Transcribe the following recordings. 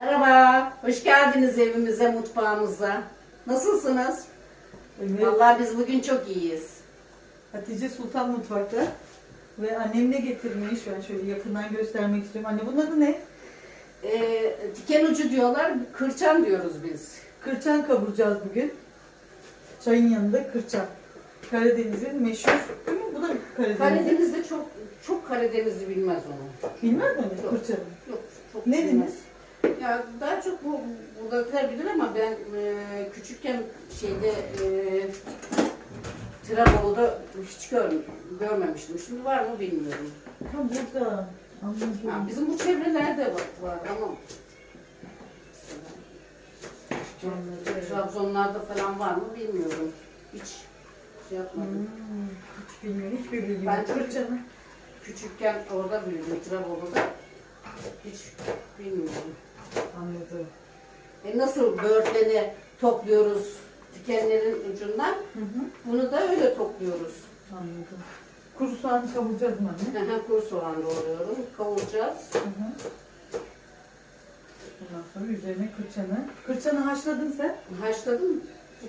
Merhaba, hoş geldiniz evimize, mutfağımıza. Nasılsınız? Evet. Vallahi biz bugün çok iyiyiz. Hatice Sultan mutfakta. Ve annem ne getirmiş? Ben şöyle yakından göstermek istiyorum. Anne bunun adı ne? Ee, diken ucu diyorlar, kırçan diyoruz biz. Kırçan kavuracağız bugün. Çayın yanında kırçan. Karadeniz'in meşhur. Değil mi? Bu da Karadeniz. Karadeniz'de çok çok Karadenizli bilmez onu. Bilmez mi Yok. kırçanı? Yok, çok Ne bilmez. deniz? Ya daha çok bu buradakiler bilir ama ben e, küçükken şeyde e, Trabolu'da hiç gör, görmemiştim. Şimdi var mı bilmiyorum. Ha burada. Anladım. Ha, bizim bu çevrelerde var, var ama. Trabzonlarda falan var mı bilmiyorum. Hiç şey yapmadım. Hmm, hiç bilmiyorum. Hiçbir bilgim Ben yok. çocuk- Kırçanı. Küçükken orada büyüdüm Trabolu'da. Hiç bilmiyorum. Anladım. E nasıl böğürtleni topluyoruz dikenlerin ucundan? Hı hı. Bunu da öyle topluyoruz. Anladım. Kuru soğan kavuracağız mı anne? Hemen kuru soğan doğruyorum. Kavuracağız. Hı hı. Ondan sonra üzerine kırçanı. Kırçanı haşladın sen. Haşladım.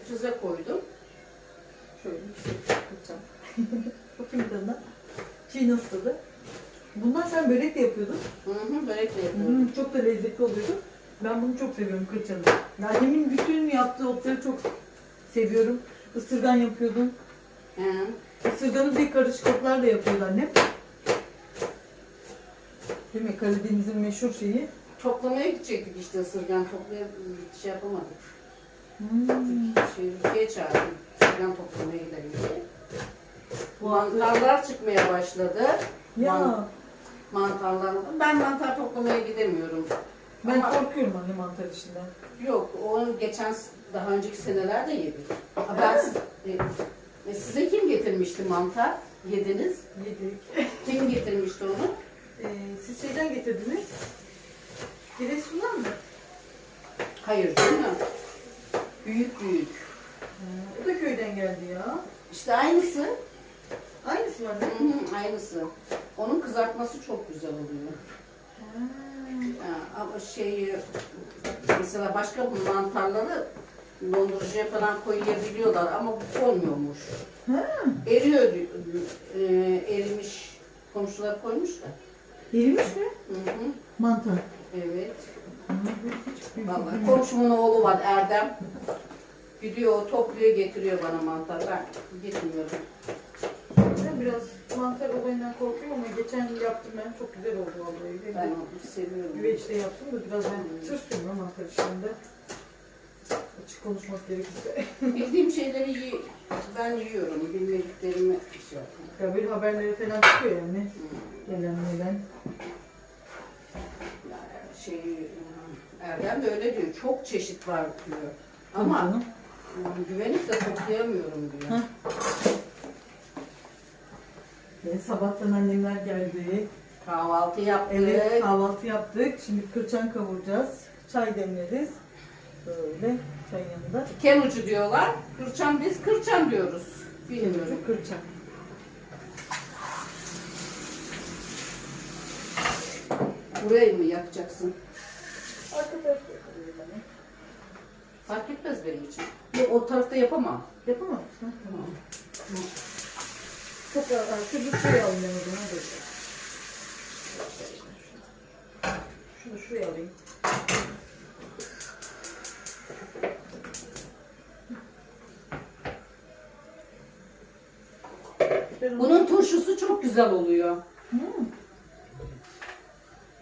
Frize koydum. Şöyle bir şey kırçan. Bakayım tadına. Çiğ nasıl tadı? Bundan sen börek de yapıyordun. Hı hı, börek de yapıyorum. Hı, çok da lezzetli oluyordu. Ben bunu çok seviyorum kırçanı. Annemin bütün yaptığı otları çok seviyorum. Isırgan yapıyordum. Hı. Isırganı bir karışık otlarla yapıyordu annem. Değil mi? Karadeniz'in meşhur şeyi. Toplamaya gidecektik işte ısırgan toplamaya şey yapamadık. Hmm. Şey, Rukiye çağırdım. Isırgan toplamaya gidelim diye. Mantarlar çıkmaya başladı. Ya Man- mantarlar. Ben mantar toplamaya gidemiyorum. ben Ama- korkuyorum anne mantar işinden. Yok, onu geçen daha önceki senelerde yedik. Ha, Ben e, e, size kim getirmişti mantar? Yediniz. Yedik. Kim getirmişti onu? Ee, siz şeyden getirdiniz. Giresun'dan mı? Hayır, değil mi? Büyük büyük. Ha, o da köyden geldi ya. İşte aynısı. Aynısı mı Hı anne? hı, aynısı. Onun kızartması çok güzel oluyor. Ha. Ama şey mesela başka mantarları dondurucuya falan koyabiliyorlar ama bu olmuyormuş. Eriyor, di- e, erimiş komşular koymuş da. Erimiş mi? Hı hı, Mantar. evet. Bu Vallahi komşumun oğlu var Erdem. Gidiyor o topluyor getiriyor bana mantar. Ben gitmiyorum. Ben biraz mantar olayından korkuyorum ama geçen yaptım ben. Çok güzel oldu vallahi. Ben onu seviyorum. Güveçte yaptım da biraz ben tırsıyorum mantar işinde. Açık konuşmak gerekirse. Bildiğim şeyleri yi- ben yiyorum. Bilmediklerimi şey yapıyorum. Ya böyle haberlere falan çıkıyor yani. Hı. Gelen gelen. Yani şey Erdem de öyle diyor. Çok çeşit var diyor. Ama ıı, güvenip de toplayamıyorum diyor. Hı. Ve sabahtan annemler geldi. Kahvaltı yaptık. Evet kahvaltı yaptık. Şimdi kırçan kavuracağız. Çay demleriz. Böyle çay yanında. Ken ucu diyorlar. Kırçan biz kırçan diyoruz. Bilmiyorum. Kırçan. Burayı mı yakacaksın? Arka tarafta yapabilirim. Fark etmez benim için. Yok, o tarafta yapamam. Yapamaz mısın? Tamam. Çok. Şurada şuraya alayım o zaman. Dur. Şunu şuraya alayım. Bunun turşusu çok güzel oluyor. Hmm.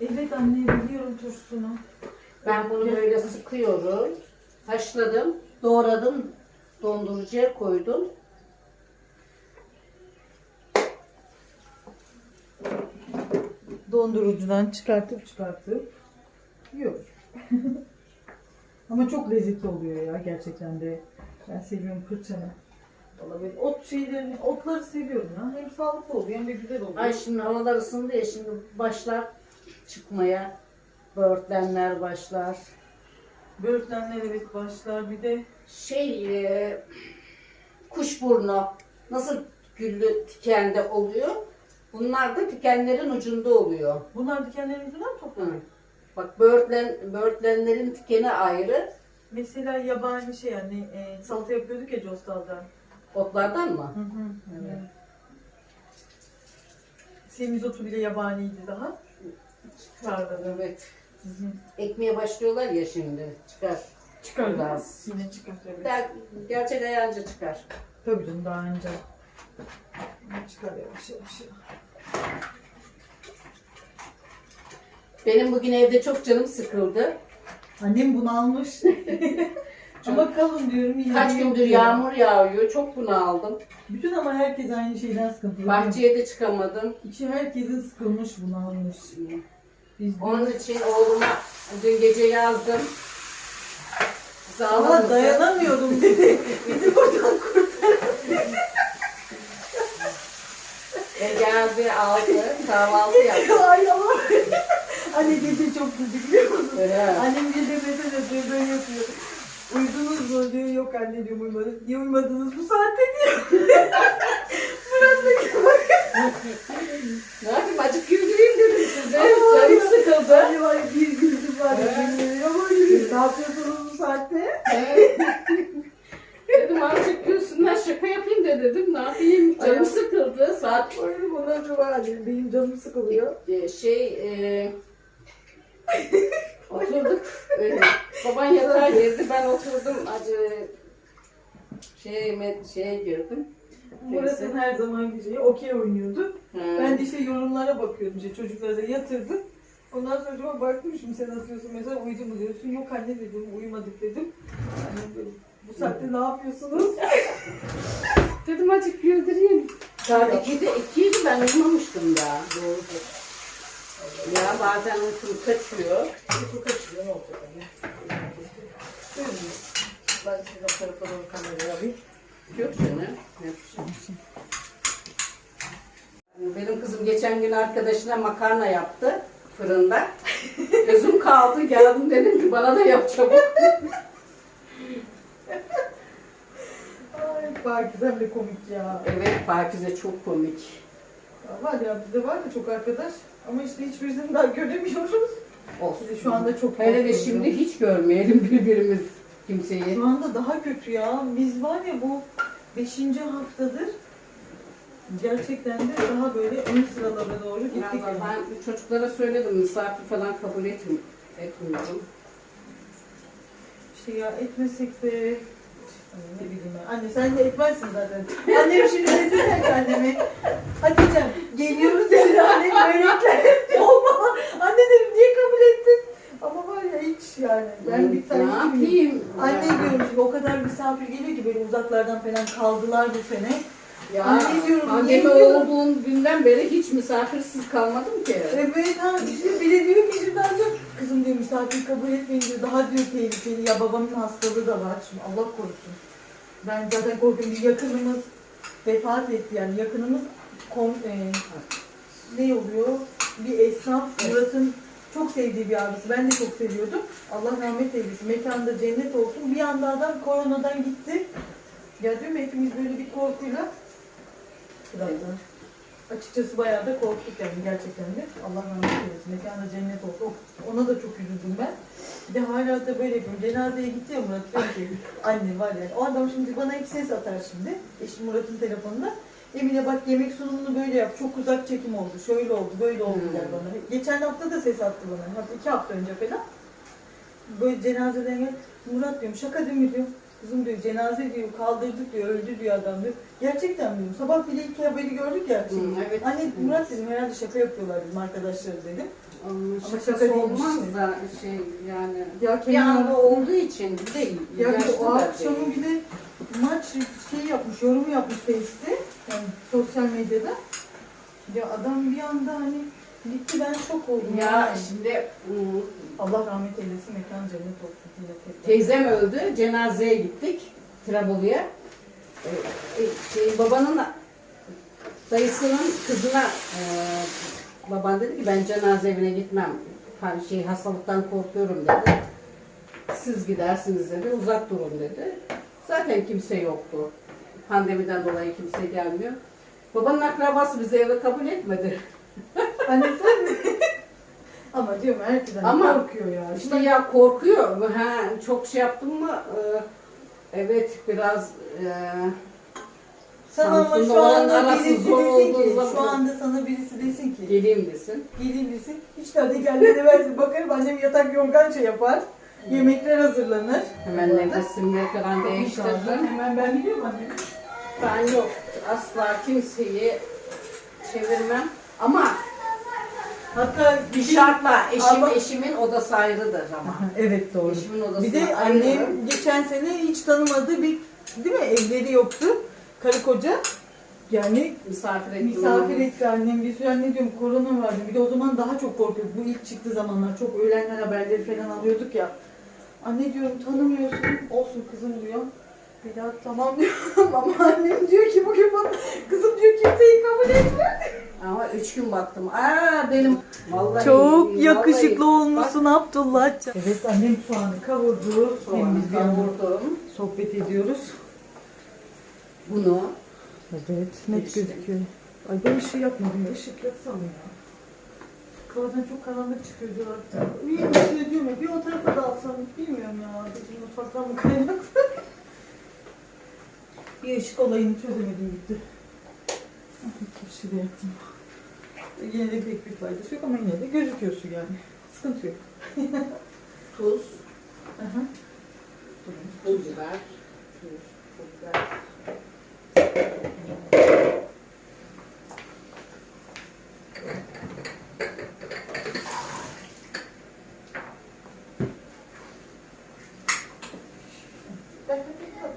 Evet anne biliyorum turşusunu. Ben bunu böyle sıkıyorum. Haşladım, doğradım, dondurucuya koydum. Dondurucudan çıkartıp çıkartıp yiyoruz. Ama çok lezzetli oluyor ya gerçekten de. Ben seviyorum kırçanı. Vallahi böyle ot şeylerini, otları seviyorum ya. Hem sağlıklı oluyor hem de güzel oluyor. Ay şimdi havalar ısındı ya şimdi başlar çıkmaya. Böğürtlenler başlar. Böğürtlenler evet başlar bir de Şey, e, kuşburnu nasıl güllü tikende oluyor? Bunlar da tikenlerin ucunda oluyor. bunlar dikenlerin ucundan mı toplanıyor? Bak böğürtlen, böğürtlenlerin tikeni ayrı. Mesela yabani şey yani e, salata yapıyorduk ya Costal'da. Otlardan mı? Hı hı. Evet. Semizotu bile yabaniydi daha. Çıkardı. Evet. Hı hı. Ekmeye başlıyorlar ya şimdi. Çıkar. Çıkar. Yine çıkar tabii. Daha gerçek ayağınca çıkar. Tabii canım daha önce. Çıkar yavaş yavaş. Benim bugün evde çok canım sıkıldı. Annem bunu almış. ama kalın diyorum yine. Kaç yok gündür diyor. yağmur yağıyor. Çok bunaldım. Bütün ama herkes aynı şeyden sıkıntılı. Bahçeye de çıkamadım. İçi herkesin sıkılmış bunu almış. Biz Onun için oğluma dün gece yazdım. Ama Sağlık dayanamıyordum dedi. Bizi buradan kurtar. E geldi aldı. Kahvaltı yaptı. Ay ama. Anne gece çok güldük biliyor musun? Evet. Annem gece mesaj atıyor böyle yapıyor. Uyudunuz mu diyor. Yok anne diyor uyumadım. Niye uyumadınız bu saatte diyor. Ne yapayım acık güldüreyim dedim size. Canım sıkıldı. Anne var ya bir güldüm var. Evet. Ama. Ne yapıyorsunuz bu saatte? Evet. dedim. Ne yapayım canım sıkıldı. Saat Öyle bundan sonra anne benim canım sıkılıyor. e, şey e, oturduk. E, baban yatağa girdi. Ben oturdum. Acı şey met şeye girdim. Murat'ın her zaman şeyi okey oynuyordu. Ha. Ben de işte yorumlara bakıyordum işte çocukları da yatırdım. Ondan sonra acaba şimdi sen atıyorsun mesela uyudu mu diyorsun. Yok anne dedim uyumadık dedim. Annem böyle bu saatte ne yapıyorsunuz? Dedim azıcık güldüreyim. Saat 2'de 2'ydi ben uyumamıştım daha. Doğrudur. Ya bazen uykum kaçıyor. Uyku kaçırıyor ne olacak? Buyurun. Ben size o tarafa doğru kamerayı alayım. Yok canım. Yok. Benim kızım geçen gün arkadaşına makarna yaptı fırında. Gözüm kaldı geldim dedim ki bana da yap çabuk. Ay Pakizem de komik ya. Evet Pakize çok komik. Ya Var ya bizde var da çok arkadaş. Ama işte hiçbirisini daha göremiyoruz. Olsun. Şu anda çok Hele de korkuyorum. şimdi hiç görmeyelim birbirimiz kimseyi. Şu anda daha kötü ya. Biz var ya bu 5. haftadır gerçekten de daha böyle ön sıralara doğru gittik. Yani. ben çocuklara söyledim misafir falan kabul etmi etmiyorum. Şey ya etmesek de ne bileyim ben. Anne sen de etmezsin zaten. Annem şimdi desene ki anneme. Hatice'm geliyoruz dedi annem börekler etti. Olma. Anne dedim niye kabul ettin? Ama var ya hiç yani. Ben bir ne tane yapayım? Anne diyorum şimdi o kadar misafir geliyor ki böyle uzaklardan falan kaldılar bu sene. Ya Anne diyorum, pandemi niye diyorum? olduğun günden beri hiç misafirsiz kalmadım ki. Evet ha işte bile diyor ki şimdi anne kızım diyor misafir kabul etmeyin diyor. Daha diyor tehlikeli. Ya babamın hastalığı da var. Şimdi Allah korusun. Ben zaten korkuyorum. Bir yakınımız vefat etti yani. Yakınımız kom, e, ne oluyor? Bir esnaf Evet. Murat'ın çok sevdiği bir abisi. Ben de çok seviyordum. Allah rahmet eylesin. Mekanda cennet olsun. Bir anda adam koronadan gitti. Ya diyorum hepimiz böyle bir korkuyla. Birazdan Açıkçası bayağı da korktuk yani gerçekten de. Allah rahmet eylesin. Mekanı cennet olsun. Ona da çok üzüldüm ben. Bir de hala da böyle yapıyorum. Cenazeye gitti ya Murat. Diyor ki anne var yani. O adam şimdi bana hep ses atar şimdi. Eşim Murat'ın telefonuna. Emine bak yemek sunumunu böyle yap. Çok uzak çekim oldu. Şöyle oldu. Böyle oldu Hmm. der bana. Geçen hafta da ses attı bana. Hatta iki hafta önce falan. Böyle cenazeden gel. Murat diyorum şaka değil mi diyor. Kızım diyor cenaze diyor kaldırdık diyor öldü diyor adam diyor. Gerçekten diyorum. Sabah bile iki haberi gördük ya. Hı, evet. Anne Murat dedim herhalde şaka yapıyorlar dedim arkadaşları dedim. Ama Ama şakası şaka değilmiş olmaz yani. da şey yani Ya bir anda olduğu için bir de Ya bir de yaşlı o da akşamı değil. bir de maç şey yapmış, yorum yapmış Face'te. Yani sosyal medyada. Ya adam bir anda hani gitti ben şok oldum. Ya şimdi ıı, Allah rahmet eylesin mekan cennet olsun. Teyzem öldü cenazeye gittik Trabolu'ya. Ee, e, şey, babanın dayısının kızına e, baban dedi ki ben cenaze evine gitmem. Hani şey hastalıktan korkuyorum dedi. Siz gidersiniz dedi. Uzak durun dedi. Zaten kimse yoktu. Pandemiden dolayı kimse gelmiyor. Babanın akrabası bizi eve kabul etmedi. Anne sen mi? Ama diyorum herkesten Ama korkuyor ya. İşte ya korkuyor. Ha, çok şey yaptım mı? e, evet biraz e, Sana ama Samsun'da şu olan anda arası birisi zor desin olduğu ki, zaman- şu anda sana birisi desin ki, geleyim desin. gelin desin, hiç de hadi gel de versin. Bakarım annem yatak yorgan şey yapar, yemekler hazırlanır. Hemen nefesimi falan değiştirdim. Hemen ben biliyorum anne. Ben yok asla kimseyi çevirmem. Ama Hatta bir şartla eşim Ama- eşimin odası ayrıdır ama. Evet doğru. Eşimin odası Bir de annem geçen sene hiç tanımadığı bir değil mi evleri yoktu. Karı koca. Yani misafir ettim. misafir etti annem bir sürü anne diyorum korona vardı. Bir de o zaman daha çok korkuyorduk. Bu ilk çıktığı zamanlar çok öğlenler haberleri falan alıyorduk ya. Anne diyorum tanımıyorsun. Olsun kızım diyor. Bir daha tamam diyorum ama annem diyor ki bugün bana kızım diyor kimseyi kabul etmiyor. Üç gün baktım. Aa benim vallahi Çok vallahi- yakışıklı olmuşsun Abdullah. Evet annem soğanı kavurdu. Soğanı biz bir yandan kavurdum. sohbet ediyoruz. Bunu Evet net İşte. gözüküyor. Ay ben ışığı yapmadım ya. Işık yaksam ya. Bazen çok karanlık çıkıyor diyorlar. Bir ışığı diyorum ya. Bir o tarafa da alsam bilmiyorum ya. Bizim mutfaktan mı kaynaklı? bir ışık olayını çözemedim gitti. Turşu da yaptım. Yine de pek bir faydası yok ama yine de gözüküyor su yani. Sıkıntı yok. tuz, Aha. biber, tuz, pul biber.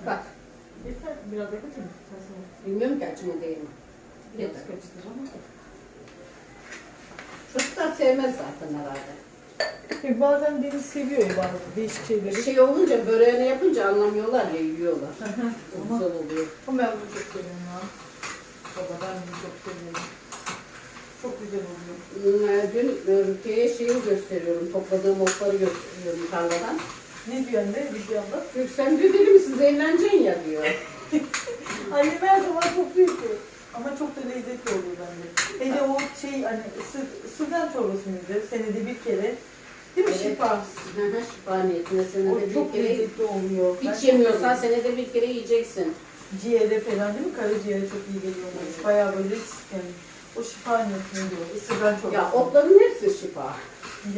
Bak, Yeter. Biraz da kaçın. istersen. bilmiyorum ki açımı değil mi? Biraz Yeter. kaçtır ama. Çocuklar sevmez zaten herhalde. Ya Bazen deniz seviyor ya bazı değişik şeyleri. Şey olunca böreğini yapınca anlamıyorlar ya yiyorlar. O güzel oluyor. Ama ben bunu çok seviyorum ya. Baba ben bunu çok seviyorum. Çok güzel oluyor. Hmm, Dün e, Rukiye'ye şeyi gösteriyorum. Topladığım otları gösteriyorum tarladan. Ne diyor anne bir yanda? Diyor, sen diyor deli misin evleneceksin ya diyor. Annem her zaman çok büyük diyor. Ama çok da lezzetli oluyor bence. Hele o şey hani ısır, ısırgan çorbası mıydı? Senede bir kere. Değil mi şifa? Hı hı, Şifa niyetine senede O bir çok kere. lezzetli oluyor. Ben Hiç çok yemiyorsan senede bir kere yiyeceksin. Ciğere falan değil mi? Karaciğere çok iyi geliyormuş. Bayağı böyle yani o şifa niyetine diyor. Isırgan çorbası. Ya otların hepsi şifa.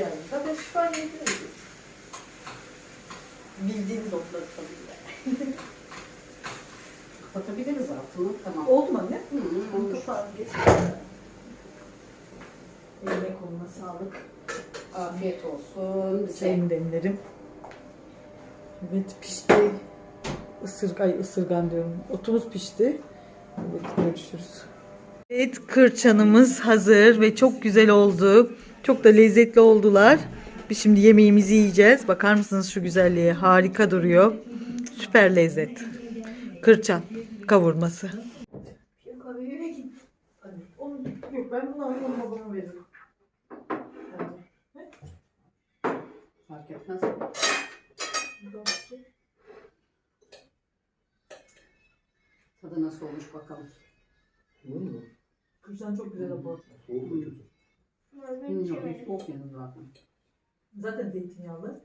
Yani zaten şifa niyetine diyor. Bildiğiniz otları tabii ki. Kapatabiliriz altını. Tamam. Oldu mu anne? Hı hı, kapağını geç. Eline koluna sağlık. Afiyet olsun bize. Çayımı demlerim. Evet pişti. Isırg, ay ısırgan diyorum. Otumuz pişti. Evet görüşürüz. Evet kırçanımız hazır ve çok güzel oldu. Çok da lezzetli oldular. Biz şimdi yemeğimizi yiyeceğiz. Bakar mısınız şu güzelliğe? Harika duruyor. Süper lezzet. Kırçan kavurması. Onu, yok ben bunu alayım babama veririm. Fark etmez. Tadı nasıl olmuş bakalım. Kırçan çok güzel rapor. Soğuk mu kötü? Soğuk yanı zaten. Zaten zeytinyağlı.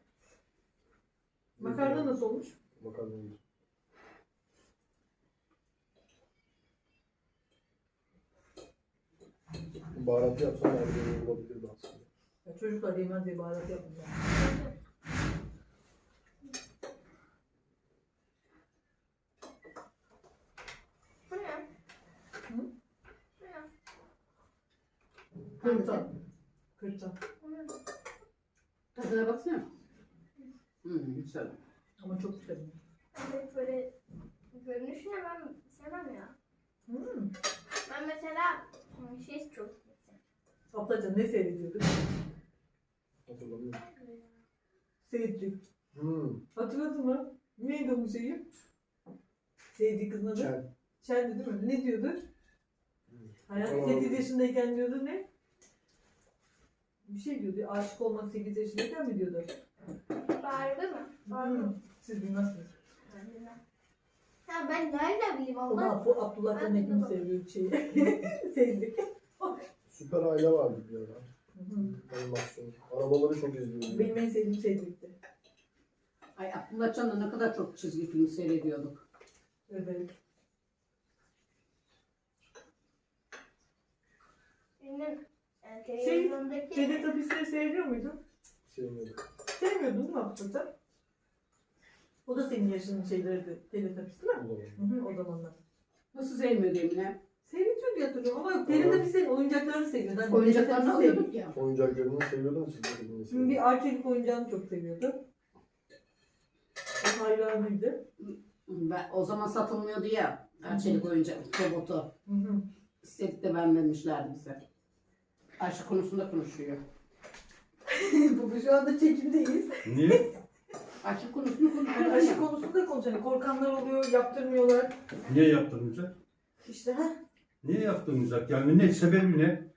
Makarna nasıl olmuş? Makarna iyi. Baharat yapsam daha güzel olabilirdi aslında. Ya çocuklar yemez diye baharat yapmayacağım. Kırçan. Kırçan. Tadına baksana. Hı, güzel. Ama çok güzel. Evet böyle görünüşüne ben sevmem ya. Hmm. Ben mesela hmm, şey çok Ablacığım ne seyrediyorduk? Hatırlamıyorum. Seyitlik. Hmm. Hatırladın mı? Neydi onun şeyi? Sevdiği kızın adı? Çel. Şendi değil mi? Ne diyordu? Hayat Tamam. 8 yaşındayken diyordu ne? Bir şey diyordu. Aşık olmak 8 yaşındayken mi diyordu? bağırdı mı? Bağırdı Hmm. mı? Siz bilmezsiniz. Ben bilmem. Ha ben nereden bileyim O da Allah? Ab- Abdullah Ben Ekim'i bilmem. seviyor şeyi. Sevdik. Süper aile vardı bir ara. Hı. Animasyon. Arabaları çok izliyorum. Benim en sevdiğim Cedric'ti. Ay Abdullah Can'la ne kadar çok çizgi film seyrediyorduk. Evet. Benim e, Şey, televizyondaki Teletubbies'leri seviyor muydun? Sevmiyorum. Sevmiyordun mi Abdullah? O da senin yaşının şeyleriydi. Teletubbies değil mi? O zaman. Hı hı, o zamanlar. Nasıl sevmiyordu Emine? Seviyordu diye hatırlıyorum ama yok. Teletubbies'lerin oyuncaklarını seviyordu. Hani Oyuncaklarını alıyorduk ya. Oyuncaklarını seviyordum filmini Şimdi seviyordum. bir Arçelik oyuncağını çok seviyordu. O hayranıydı. Ben, o zaman satılmıyordu ya. Erçelik oyuncak robotu. Hı hı. İstedik de vermemişlerdi bize. Aşk konusunda konuşuyor. Bu şu anda çekimdeyiz. Niye? Aşk konusunda Yani konuşuyor. aşı ya. konusunda konuşalım. Korkanlar oluyor, yaptırmıyorlar. Niye yaptırmayacak? İşte ha Niye yaptırmayacak? Yani ne sebebi ne?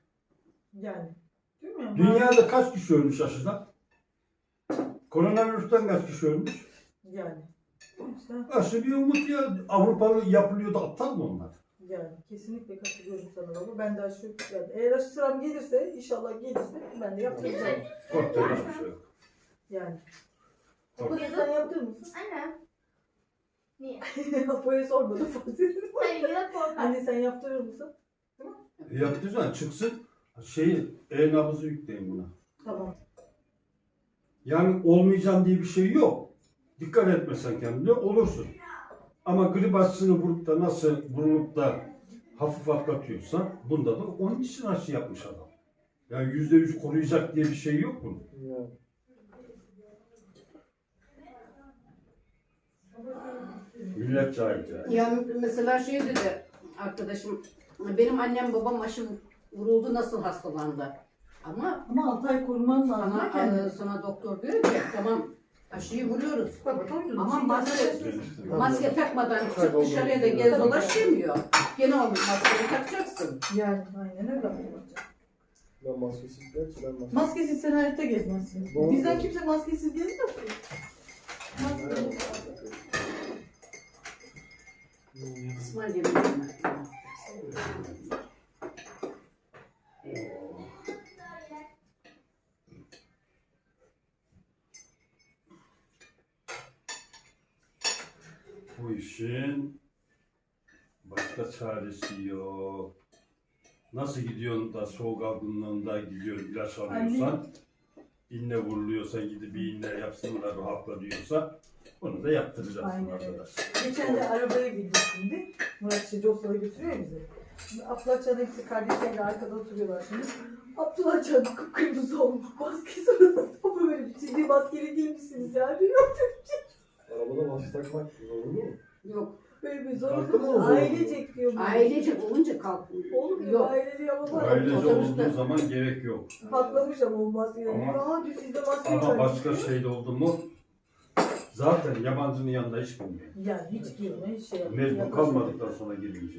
yani. Değil mi? Dünyada kaç kişi ölmüş aşıdan? Koronavirüsten kaç kişi ölmüş? Yani. İşte. Aşı bir umut ya. Avrupalı yapılıyordu aptal mı onlar? Yani kesinlikle katılıyorum sana baba. Ben de aşı yani eğer aşı sıram gelirse inşallah gelirse ben de yaptıracağım. Korkacak hiçbir şey yok. Yani. Kork- Apo'ya sen yaptırır mısın? Anne. Niye? Apo'ya sormadım Fatih. Tabii ki de korkar. Anne sen yaptırır mısın? E yaptıysan çıksın. Şeyi, e-nabızı yükleyin buna. Tamam. Yani olmayacağım diye bir şey yok. Dikkat etmesen kendine olursun. Ama grip aşısını vurup da nasıl vurulup da hafif atlatıyorsa bunda da onun için aşı yapmış adam. Yani yüzde yüz koruyacak diye bir şey yok bunun. Yani. Millet cahil cahil. Ya mesela şey dedi arkadaşım, benim annem babam aşı vuruldu nasıl hastalandı? Ama Ama 6 ay koruman lazım. sana, kendini. e, sana doktor diyor ki tamam aşıyı vuruyoruz. Ama maske, maske takmadan çık dışarıya da gez dolaş demiyor. Gene o maskeyi takacaksın. Yani aynen öyle yapacağım. Ben maskesiz gerçi ben maskesiz. Maskesiz sen hayatta gezmezsin. Doğru. Bizden kimse maskesiz gezmiyor ki. İsmail yemin ederim. Bu işin başka çaresi yok. Nasıl gidiyorsun da soğuk algınlığında gidiyorsun ilaç alıyorsan, inne vuruluyorsa gidip bir inne yapsınlar rahatla diyorsa bunu da yaptıracaksın Aynen öyle. arkadaş. Geçen de arabaya bindik şimdi. Murat işte Cosla'ya götürüyor ya bizi. Şimdi Abdullah Can hepsi kardeşleriyle arkada oturuyorlar şimdi. Abdullah Can kıpkırmızı olmuş. Maskesi orada. Baba böyle bir ciddi maskeli değil misiniz ya? Bir yok. Arabada maske takmak zorunlu mu? Yok. Böyle bir Kalktı mı o? Ailecek diyor. bu. Ailecek olunca kalkmıyor. Oğlum diyor Yok. ailece ama bak. Ailece otobüste- olduğu zaman gerek yok. Patlamış ama o maskeler. Ama- Aa diyor sizde maske Ama var. başka şey de oldu mu zaten yabancının yanında hiç bilmiyor. Yani hiç girme şey yapma. Mecbur kalmadıktan sonra girmeyeceğim.